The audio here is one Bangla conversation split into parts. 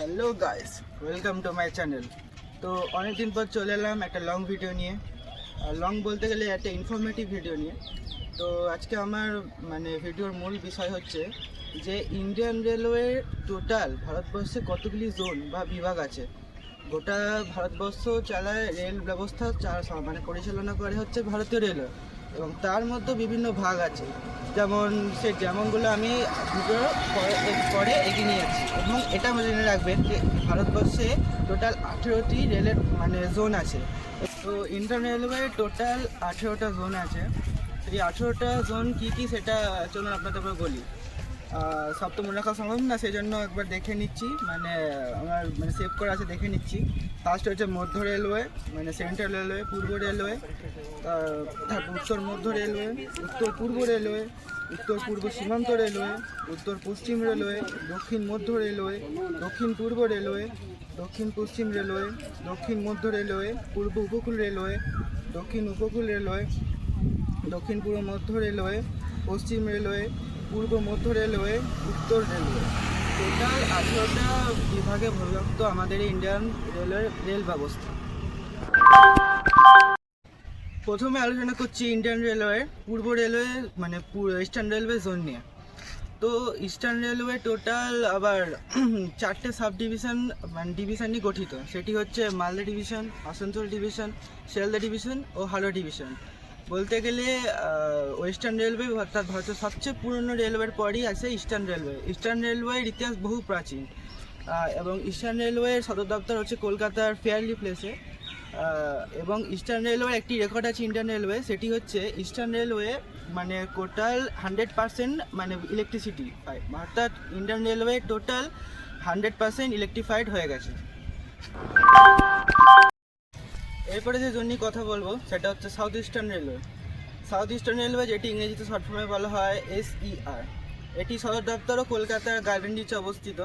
Hello guys welcome to my channel তো অনেকদিন পর চলে এলাম একটা লং ভিডিও নিয়ে। লং বলতে গেলে একটা ইনফরমেটিভ ভিডিও নিয়ে। তো আজকে আমার মানে ভিডিওর মূল বিষয় হচ্ছে যে ইন্ডিয়ান রেলওয়ে টোটাল ভারতবর্ষে কতগুলি জোন বা বিভাগ আছে? গোটা ভারতবর্ষ চালায় রেল ব্যবস্থা মানে পরিচালনা করে হচ্ছে ভারতীয় রেলওয়ে এবং তার মধ্যে বিভিন্ন ভাগ আছে। যেমন সে যেমনগুলো আমি পরে এগিয়ে নিয়ে যাচ্ছি। এবং এটা জেনে রাখবেন যে ভারতবর্ষে টোটাল আঠেরোটি রেলের মানে জোন আছে। তো ইন্ডিয়ান রেলওয়ে টোটাল আঠেরোটা জোন আছে। এই আঠেরোটা জোন কী কী সেটা চলুন আপনাদের বলি। সব তো মনে রাখা সম্ভব না সেই জন্য একবার দেখে নিচ্ছি। মানে আমার মানে সেভ করা আছে, দেখে নিচ্ছি। ফার্স্ট হচ্ছে মধ্য রেলওয়ে মানে সেন্ট্রাল রেলওয়ে পূর্ব রেলওয়ে তার- উত্তর মধ্য রেলওয়ে উত্তর পূর্ব রেলওয়ে উত্তর পূর্ব সীমান্ত রেলওয়ে উত্তর পশ্চিম রেলওয়ে দক্ষিণ মধ্য রেলওয়ে দক্ষিণ পূর্ব রেলওয়ে দক্ষিণ পশ্চিম রেলওয়ে দক্ষিণ মধ্য রেলওয়ে পূর্ব উপকূল রেলওয়ে দক্ষিণ উপকূল রেলওয়ে দক্ষিণ পূর্ব মধ্য রেলওয়ে পশ্চিম রেলওয়ে পূর্ব মধ্য রেলওয়ে উত্তর রেলওয়ে টোটাল আঠেরোটা বিভাগে বিভক্ত আমাদের ইন্ডিয়ান রেলওয়ে, রেল ব্যবস্থা। প্রথমে আলোচনা করছি ইন্ডিয়ান রেলওয়ে, পূর্ব রেলওয়ে মানে ইস্টার্ন রেলওয়ে জোন নিয়ে। তো ইস্টার্ন রেলওয়ে টোটাল আবার চারটে সাব ডিভিশন মানে ডিভিশন নিয়ে গঠিত। সেটি হচ্ছে Malda division, Asansol division, Sealdah division ও হাওড়া ডিভিশন। বলতে গেলে ওয়েস্টার্ন রেলওয়ে অর্থাৎ ভারতের সবচেয়ে পুরনো রেলওয়ের পরই আছে ইস্টার্ন রেলওয়ে ইস্টার্ন রেলওয়ের ইতিহাস বহু প্রাচীন। এবং ইস্টার্ন রেলওয়ের সদর দপ্তর হচ্ছে কলকাতার ফেয়ারলি প্লেসে এবং ইস্টার্ন রেলওয়ের একটি রেকর্ড আছে ইন্ডিয়ান রেলওয়ে সেটি হচ্ছে ইস্টার্ন রেলওয়ে মানে টোটাল হান্ড্রেড পার্সেন্ট মানে ইলেকট্রিসিটি পায়। অর্থাৎ Indian railway total hundred percent electrified হয়ে গেছে। এরপরে যে জন্য কথা বলব, সেটা হচ্ছে south eastern railway south eastern railway যেটি ইংরেজিতে শর্ট ফর্মে বলা হয় এসইআর এটি সদর দপ্তরও কলকাতার গার্ডেন অবস্থিত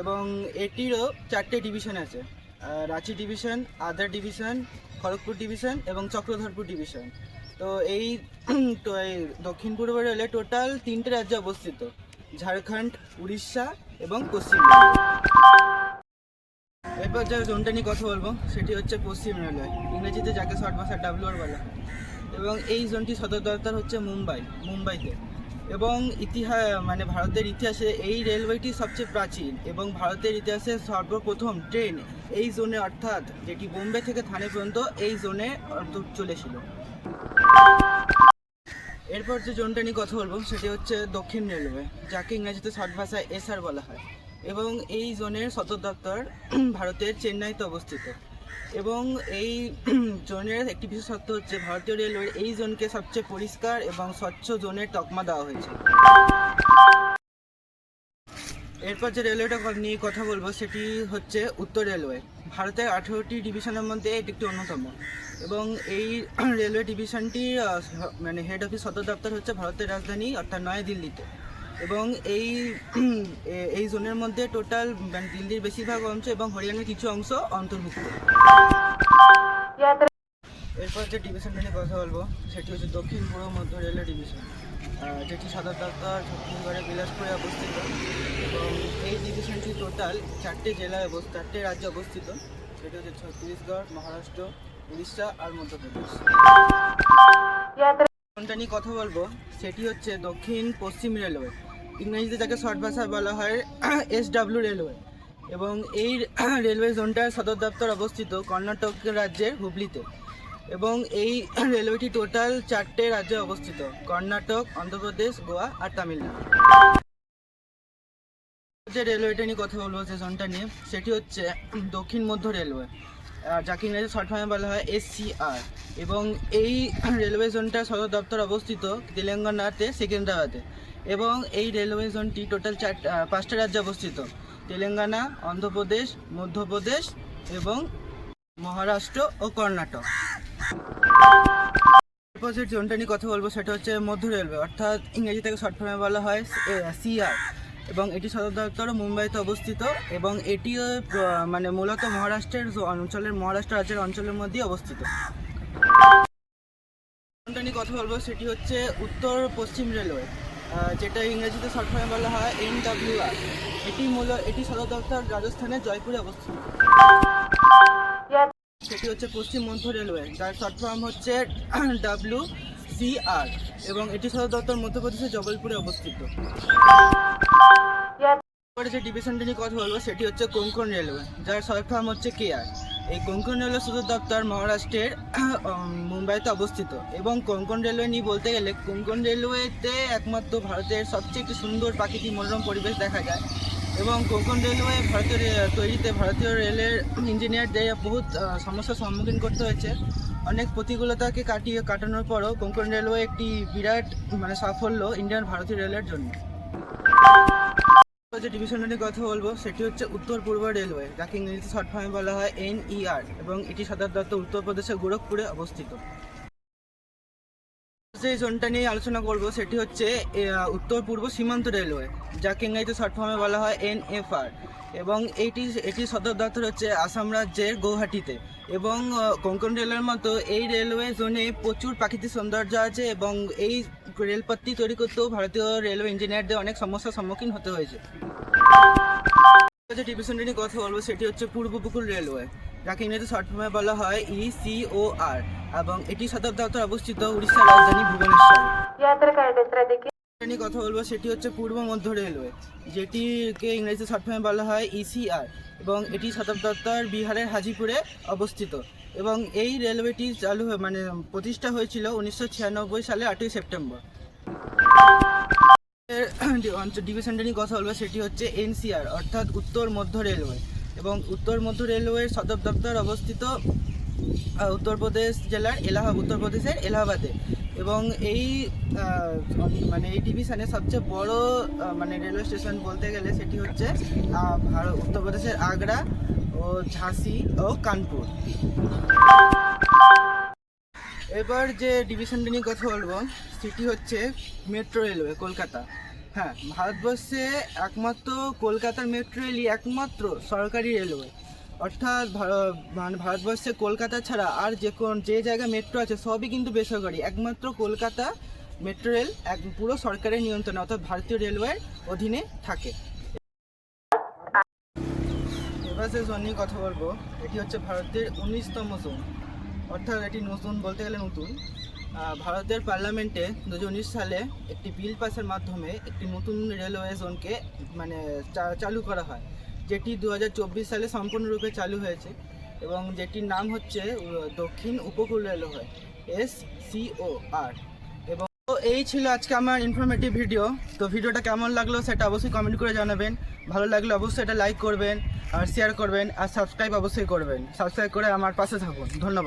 এবং এটিরও চারটে ডিভিশন আছে। Ranchi division Adra division Kharagpur division এবং চক্রধরপুর ডিভিশন তো এই তো এই দক্ষিণ পূর্ব রেলে টোটাল তিনটে রাজ্যে অবস্থিত। ঝাড়খণ্ড, উড়িষ্যা এবং পশ্চিমবঙ্গ এরপর যে জোনটা নিয়ে কথা বলব, সেটি হচ্ছে পশ্চিম রেলওয়ে, ইংরেজিতে যাকে শর্ট ভাষা ডাব্লিউআর বলা। এবং এই জোনটি সদর দপ্তর হচ্ছে মুম্বাই, মুম্বাইতে। এবং ইতিহাস মানে ভারতের ইতিহাসে এই রেলওয়েটি সবচেয়ে প্রাচীন এবং ভারতের ইতিহাসে সর্বপ্রথম ট্রেন এই জোনে, অর্থাৎ যেটি বোম্বে থেকে থানে পর্যন্ত এই জোনে চলেছিল। এরপর যে জোনটা নিয়ে কথা বলব, সেটি হচ্ছে দক্ষিণ রেলওয়ে, যাকে ইংরেজিতে শর্ট ভাষায় এসআর বলা হয়। এবং এই জোনের সদর দপ্তর ভারতের চেন্নাইতে অবস্থিত। এবং এই জোনের একটি বিশেষত্ব হচ্ছে ভারতীয় রেলওয়ের এই জোনকে সবচেয়ে পরিষ্কার এবং স্বচ্ছ জোনের তকমা দেওয়া হয়েছে। এরপর যে রেলওয়েটা নিয়ে কথা বলব সেটি হচ্ছে উত্তর রেলওয়ে। ভারতের আঠেরোটি ডিভিশনের মধ্যে এটি একটি অন্যতম। এবং এই রেলওয়ে স- মানে হেড অফিস সদর দপ্তর হচ্ছে ভারতের রাজধানী, অর্থাৎ নয়াদিল্লিতে। এবং এই এই জোনের মধ্যে টোটাল মানে দিল্লির বেশিরভাগ অংশ এবং হরিয়ানার কিছু অংশ অন্তর্ভুক্ত। এরপর যে ডিভিশনটা নিয়ে কথা বলব, সেটি হচ্ছে দক্ষিণ পূর্ব মধ্য রেলওয়ে ডিভিশন যেটি সদর দপ্তর ছত্তিশগড়ের বিলাসপুরে অবস্থিত। এবং এই ডিভিশনটি টোটাল চারটে জেলায় অবস্থিত চারটে রাজ্যে অবস্থিত। সেটি হচ্ছে ছত্তিশগড়, মহারাষ্ট্র, উড়িষ্যা আর মধ্যপ্রদেশ। কোনটা নিয়ে কথা বলব, সেটি হচ্ছে দক্ষিণ পশ্চিম রেলওয়ে। ইংরেজিতে যাকে শর্ট ভাষায় বলা হয় এস ডাব্লিউ রেলওয়ে। এবং এই রেলওয়ে জোনটার সদর দপ্তর অবস্থিত কর্ণাটক রাজ্যের হুবলিতে এবং এই রেলওয়েটি টোটাল চারটে রাজ্যে অবস্থিত, কর্ণাটক, অন্ধ্রপ্রদেশ, গোয়া আর তামিলনাড়ু। যে রেলওয়েটা নিয়ে কথা বলব, যে জোনটা নিয়ে, সেটি হচ্ছে দক্ষিণ মধ্য রেলওয়ে। যাকে ইংরেজি শর্ট ফর্মে বলা হয় এসসিআর এবং এই রেলওয়ে জোনটার সদর দপ্তর অবস্থিত তেলেঙ্গানাতে, সেকেন্দ্রাবাদে। এবং এই রেলওয়ে জোনটি টোটাল চার পাঁচটা রাজ্যে অবস্থিত। তেলেঙ্গানা, অন্ধ্রপ্রদেশ, মধ্যপ্রদেশ এবং মহারাষ্ট্র ও কর্ণাটক। এরপর যে জোনটা নিয়ে কথা বলব, সেটা হচ্ছে মধ্য রেলওয়ে, অর্থাৎ ইংরেজি থেকে শর্ট ফর্মে বলা হয় সিআর এবং এটি সদর দপ্তর মুম্বাইতে অবস্থিত এবং এটিও মানে মূলত মহারাষ্ট্রের অঞ্চলের মহারাষ্ট্র রাজ্যের অঞ্চলের মধ্যেই অবস্থিত। কথা বলব, সেটি হচ্ছে উত্তর পশ্চিম রেলওয়ে। যেটা ইংরেজিতে শর্ট ফর্মে বলা হয় এন এটি মূল এটি সদর দপ্তর রাজস্থানের জয়পুরে অবস্থিত। সেটি হচ্ছে পশ্চিম মধ্য রেলওয়ে, যার শর্ট ফর্ম হচ্ছে ডাব্লিউ সি আর এবং এটি সদর দপ্তর মধ্যপ্রদেশের জবলপুরে অবস্থিত। যে ডিভিশনটি নিয়ে কথা বলব, সেটি হচ্ছে কোঙ্কন রেলওয়ে, যার শর্ট ফর্ম হচ্ছে কেআর এই কোঙ্কন রেলওয়ে সদর দপ্তর মহারাষ্ট্রের মুম্বাইতে অবস্থিত। এবং কোঙ্কন রেলওয়ে নিয়ে বলতে গেলে কোঙ্কন রেলওয়েতে একমাত্র ভারতের সবচেয়ে একটি সুন্দর প্রাকৃতিক মনোরম পরিবেশ দেখা যায়। এবং কোঙ্কন রেলওয়ে ভারতের তৈরিতে ভারতীয় রেলের ইঞ্জিনিয়ারদের বহুত সমস্যার সম্মুখীন করতে হয়েছে। অনেক প্রতিকূলতাকে কাটিয়ে কাটানোর পরও কোঙ্কন রেলওয়ে একটি বিরাট মানে সাফল্য ইন্ডিয়ান ভারতীয় রেলের জন্য। যে ডিভিশনটা নিয়ে কথা বলব, সেটি হচ্ছে উত্তর পূর্ব রেলওয়ে যাকে ইংরেজিতে শর্ট ফর্মে বলা হয় এনইআর এবং এটি সদর দপ্তর উত্তরপ্রদেশের গোরখপুরে অবস্থিত। যে জোনটা নিয়ে আলোচনা করব, সেটি হচ্ছে উত্তর পূর্ব সীমান্ত রেলওয়ে যাকে ইংরেজিতে শর্ট ফর্মে বলা হয় এনএফআর এবং এইটি এটি সদর দপ্তর হচ্ছে আসাম রাজ্যের গৌহাটিতে, এবং কোঙ্কণ রেলের মতো এই রেলওয়ে জোনে প্রচুর প্রাকৃতিক সৌন্দর্য আছে, এবং এই রেলপথটি তৈরি করতেও ভারতীয় রেলওয়ে ইঞ্জিনিয়ারদের অনেক সমস্যার সম্মুখীন হতে হয়েছে। যে নিয়ে কথা বলব সেটি হচ্ছে পূর্ব উপকূল রেলওয়ে, যাকে ইংরেজি শর্ট ফর্মে বলা হয় E ইসিওআর এবং এটি সদর দপ্তর অবস্থিত উড়িষ্যার রাজধানী ভুবনেশ্বর। নিয়ে কথা বলব সেটি হচ্ছে পূর্ব মধ্য রেলওয়ে, যেটিকে ইংরেজি শর্ট ফর্মে বলা হয় ইসিআর এবং এটি সদর দপ্তর বিহারের হাজিপুরে অবস্থিত। এবং এই রেলওয়েটি চালু মানে প্রতিষ্ঠা হয়েছিল উনিশশো ছিয়ানব্বই সালে আটই সেপ্টেম্বর। ডিভিশনটা নিয়ে কথা বলব সেটি হচ্ছে এনসিআর, অর্থাৎ উত্তর মধ্য রেলওয়ে। এবং উত্তর মধ্য রেলওয়ের সদর দপ্তর অবস্থিত উত্তরপ্রদেশ জেলার এলাহাবাদ উত্তরপ্রদেশের এলাহাবাদে। এবং এই মানে এই ডিভিশনে সবচেয়ে বড় মানে রেলওয়ে স্টেশন বলতে গেলে সেটি হচ্ছে ভারত উত্তরপ্রদেশের আগ্রা ও ঝাঁসি ও কানপুর। এবার যে ডিভিশনটা নিয়ে কথা বলব, সেটি হচ্ছে মেট্রো রেলওয়ে কলকাতা। হ্যাঁ ভারতবর্ষে একমাত্র কলকাতার মেট্রো রেলই একমাত্র সরকারি রেলওয়ে অর্থাৎ মানে ভারতবর্ষে কলকাতা ছাড়া আর যে কোন যে জায়গায় মেট্রো আছে, সবই কিন্তু বেসরকারি। একমাত্র কলকাতা মেট্রো রেল এক পুরো সরকারের নিয়ন্ত্রণে, অর্থাৎ ভারতীয় রেলওয়ের অধীনে থাকে। এবার জোন নিয়ে কথা বলব, এটি হচ্ছে ভারতের উনিশতম জোন অর্থাৎ এটি নতুন বলতে গেলে নতুন। ভারতের পার্লামেন্টে দু হাজার উনিশ সালে একটি বিল পাসের মাধ্যমে একটি নতুন রেলওয়ে জোনকে মানে চালু করা হয়। যেটি দু হাজার চব্বিশ সালে সম্পূর্ণরূপে চালু হয়েছে এবং যেটির নাম হচ্ছে দক্ষিণ উপকূল railway S C O R. এবং তো এই ছিল আজকে আমার ইনফরমেটিভ ভিডিও তো ভিডিওটা কেমন লাগল সেটা অবশ্যই কমেন্ট করে জানাবেন। ভালো লাগলে অবশ্যই এটা লাইক করবেন আর শেয়ার করবেন আর সাবস্ক্রাইব অবশ্যই করবেন। সাবস্ক্রাইব করে আমার পাশে থাকুন। ধন্যবাদ।